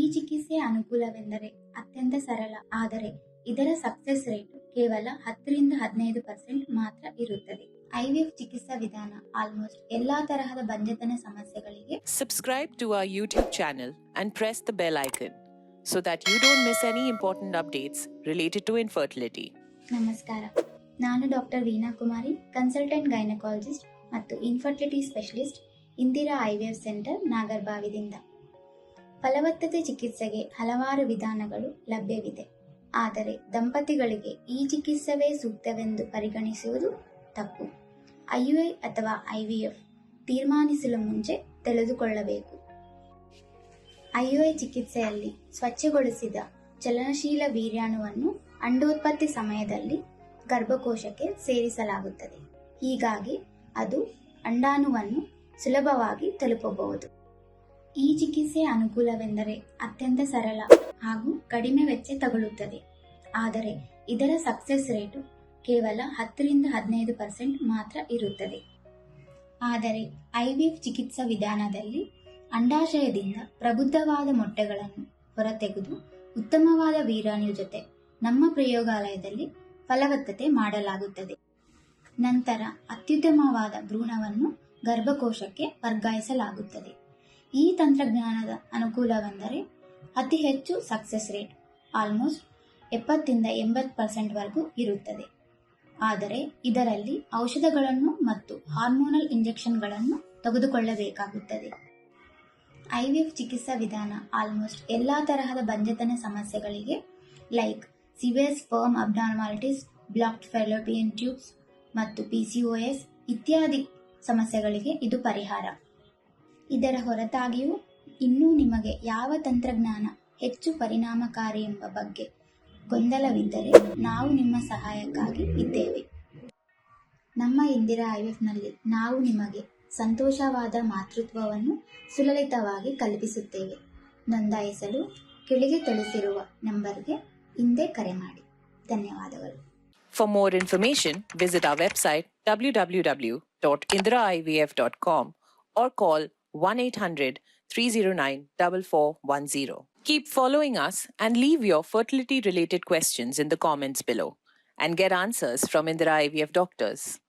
ಈ ಚಿಕಿತ್ಸೆಯ ಅನುಕೂಲವೆಂದರೆ ಅತ್ಯಂತ ಸರಳ. ಆದರೆ ಇದರ ಸಕ್ಸೆಸ್ ರೇಟ್ ಕೇವಲ ಹತ್ತರಿಂದ ಹದಿನೈದು ಪರ್ಸೆಂಟ್ ಮಾತ್ರ ಇರುತ್ತದೆ. ಐವಿಎಫ್ ಚಿಕಿತ್ಸಾ ವಿಧಾನ ಆಲ್ಮೋಸ್ಟ್ ಎಲ್ಲಾ ತರಹದ ಬಂಜತನ ಸಮಸ್ಯೆಗಳಿಗೆ subscribe to our YouTube channel and press the bell icon so that you don't miss any important updates related to infertility ನಮಸ್ಕಾರ. ನಾನು doctor Veena Kumari consultant gynaecologist ಮತ್ತು infertility specialist Indira IVF centre ನಾಗರ್ಬಾವಿದಿಂದ ಫಲವತ್ತತೆ ಚಿಕಿತ್ಸೆಗೆ ಹಲವಾರು ವಿಧಾನಗಳು ಲಭ್ಯವಿದೆ. ಆದರೆ ದಂಪತಿಗಳಿಗೆ ಈ ಚಿಕಿತ್ಸವೇ ಸೂಕ್ತವೆಂದು ಪರಿಗಣಿಸುವುದು ತಪ್ಪು. ಐಯುಐ ಅಥವಾ ಐವಿಎಫ್ ತೀರ್ಮಾನಿಸಲು ಮುಂಚೆ ತಿಳಿದುಕೊಳ್ಳಬೇಕು. ಐಯುಐ ಚಿಕಿತ್ಸೆಯಲ್ಲಿ ಸ್ವಚ್ಛಗೊಳಿಸಿದ ಚಲನಶೀಲ ವೀರ್ಯಾಣುವನ್ನು ಅಂಡೋತ್ಪತ್ತಿ ಸಮಯದಲ್ಲಿ ಗರ್ಭಕೋಶಕ್ಕೆ ಸೇರಿಸಲಾಗುತ್ತದೆ. ಹೀಗಾಗಿ ಅದು ಅಂಡಾಣುವನ್ನು ಸುಲಭವಾಗಿ ತಲುಪಬಹುದು. ಈ ಚಿಕಿತ್ಸೆ ಅನುಕೂಲವೆಂದರೆ ಅತ್ಯಂತ ಸರಳ ಹಾಗೂ ಕಡಿಮೆ ವೆಚ್ಚ ತಗೊಳ್ಳುತ್ತದೆ. ಆದರೆ ಇದರ ಸಕ್ಸೆಸ್ ರೇಟು ಕೇವಲ ಹತ್ತರಿಂದ ಹದಿನೈದು ಪರ್ಸೆಂಟ್ ಮಾತ್ರ ಇರುತ್ತದೆ. ಆದರೆ ಐವಿಎಫ್ ಚಿಕಿತ್ಸಾ ವಿಧಾನದಲ್ಲಿ ಅಂಡಾಶಯದಿಂದ ಪ್ರಬುದ್ಧವಾದ ಮೊಟ್ಟೆಗಳನ್ನು ಹೊರತೆಗೆದು ಉತ್ತಮವಾದ ವೀರಾಣು ಜೊತೆ ನಮ್ಮ ಪ್ರಯೋಗಾಲಯದಲ್ಲಿ ಫಲವತ್ತತೆ ಮಾಡಲಾಗುತ್ತದೆ. ನಂತರ ಅತ್ಯುತ್ತಮವಾದ ಭ್ರೂಣವನ್ನು ಗರ್ಭಕೋಶಕ್ಕೆ ವರ್ಗಾಯಿಸಲಾಗುತ್ತದೆ. ಈ ತಂತ್ರಜ್ಞಾನದ ಅನುಕೂಲವೆಂದರೆ ಅತಿ ಹೆಚ್ಚು ಸಕ್ಸೆಸ್ ರೇಟ್ ಆಲ್ಮೋಸ್ಟ್ ಎಪ್ಪತ್ತಿಂದ ಎಂಬತ್ತು ಪರ್ಸೆಂಟ್ವರೆಗೂ ಇರುತ್ತದೆ. ಆದರೆ ಇದರಲ್ಲಿ ಔಷಧಗಳನ್ನು ಮತ್ತು ಹಾರ್ಮೋನಲ್ ಇಂಜೆಕ್ಷನ್ಗಳನ್ನು ತೆಗೆದುಕೊಳ್ಳಬೇಕಾಗುತ್ತದೆ. ಐ ವಿ ಎಫ್ ಚಿಕಿತ್ಸಾ ವಿಧಾನ ಆಲ್ಮೋಸ್ಟ್ ಎಲ್ಲ ತರಹದ ಬಂಜತನ ಸಮಸ್ಯೆಗಳಿಗೆ like severe sperm abnormalities blocked fallopian tubes ಮತ್ತು ಪಿಸಿಒಎಸ್ ಇತ್ಯಾದಿ ಸಮಸ್ಯೆಗಳಿಗೆ ಇದು ಪರಿಹಾರ. ಇದರ ಹೊರತಾಗಿಯೂ ಇನ್ನೂ ನಿಮಗೆ ಯಾವ ತಂತ್ರಜ್ಞಾನ ಹೆಚ್ಚು ಪರಿಣಾಮಕಾರಿ ಎಂಬ ಬಗ್ಗೆ ಗೊಂದಲವಿದ್ದರೆ ನಾವು ನಿಮ್ಮ ಸಹಾಯಕ್ಕಾಗಿ ಇದ್ದೇವೆ. ನಮ್ಮ ಇಂದಿರಾ ಐಎಫ್ನಲ್ಲಿ ನಾವು ನಿಮಗೆ ಸಂತೋಷವಾದ ಮಾತೃತ್ವವನ್ನು ಸುಲಲಿತವಾಗಿ ಕಲ್ಪಿಸುತ್ತೇವೆ. ನೋಂದಾಯಿಸಲು ಕೆಳಗೆ ತಿಳಿಸಿರುವ ನಂಬರ್ಗೆ ಹಿಂದೆ ಕರೆ ಮಾಡಿ. ಧನ್ಯವಾದಗಳು. For more information visit our website www.indiraivf.com or call 1 800 309 4410. Keep following us and leave your fertility related questions in the comments below and get answers from Indira IVF doctors.